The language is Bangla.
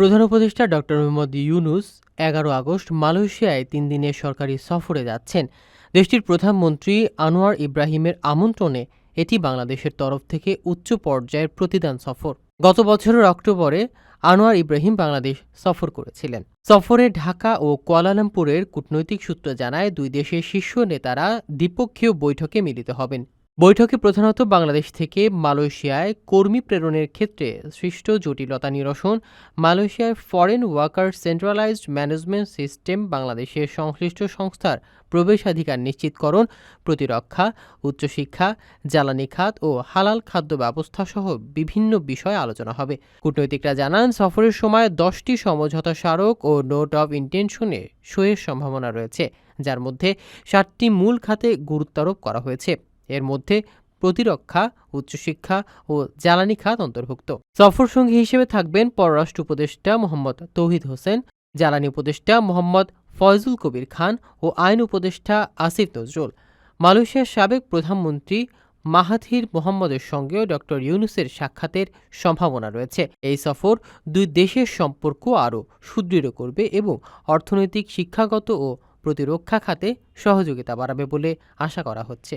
প্রধান উপদেষ্টা ডক্টর মোহাম্মদ ইউনুস এগারো আগস্ট মালয়েশিয়ায় তিন দিনের সরকারি সফরে যাচ্ছেন। দেশটির প্রধানমন্ত্রী আনোয়ার ইব্রাহিমের আমন্ত্রণে এটি বাংলাদেশের তরফ থেকে উচ্চ পর্যায়ের প্রতিদান সফর। গত বছরের অক্টোবরে আনোয়ার ইব্রাহিম বাংলাদেশ সফর করেছিলেন। সফরে ঢাকা ও কুয়ালালামপুরের কূটনৈতিক সূত্র জানায়, দুই দেশের শীর্ষ নেতারা দ্বিপক্ষীয় বৈঠকে মিলিত হবেন। বৈঠকে প্রধানত বাংলাদেশ থেকে মালয়েশিয়ায় কর্মী প্রেরণের ক্ষেত্রে সৃষ্ট জটিলতা নিরসন মালয়েশিয়ায় foreign worker centralised management system বাংলাদেশের সংশ্লিষ্ট সংস্থার প্রবেশাধিকার নিশ্চিতকরণ, প্রতিরক্ষা, উচ্চশিক্ষা, জ্বালানি খাত ও হালাল খাদ্য ব্যবস্থা সহ বিভিন্ন বিষয়ে আলোচনা হবে। কূটনৈতিকরা জানান, সফরের সময় দশটি সমঝোতা স্মারক ও নোট অব ইন্টেনশনে সইয়ের সম্ভাবনা রয়েছে, যার মধ্যে সাতটি মূল খাতে গুরুত্বারোপ করা হয়েছে। এর মধ্যে প্রতিরক্ষা, উচ্চশিক্ষা ও জ্বালানি খাত অন্তর্ভুক্ত। সফর সঙ্গী হিসেবে থাকবেন পররাষ্ট্র উপদেষ্টা মোহাম্মদ তৌহিদ হোসেন, জ্বালানি উপদেষ্টা মোহাম্মদ ফয়জুল কবির খান ও আইন উপদেষ্টা আসিফ নজরুল। মালয়েশিয়ার সাবেক প্রধানমন্ত্রী মাহাথির মোহাম্মদের সঙ্গেও ডক্টর ইউনুসের সাক্ষাতের সম্ভাবনা রয়েছে। এই সফর দুই দেশের সম্পর্ক আরও সুদৃঢ় করবে এবং অর্থনৈতিক, শিক্ষাগত ও প্রতিরক্ষা খাতে সহযোগিতা বাড়াবে বলে আশা করা হচ্ছে।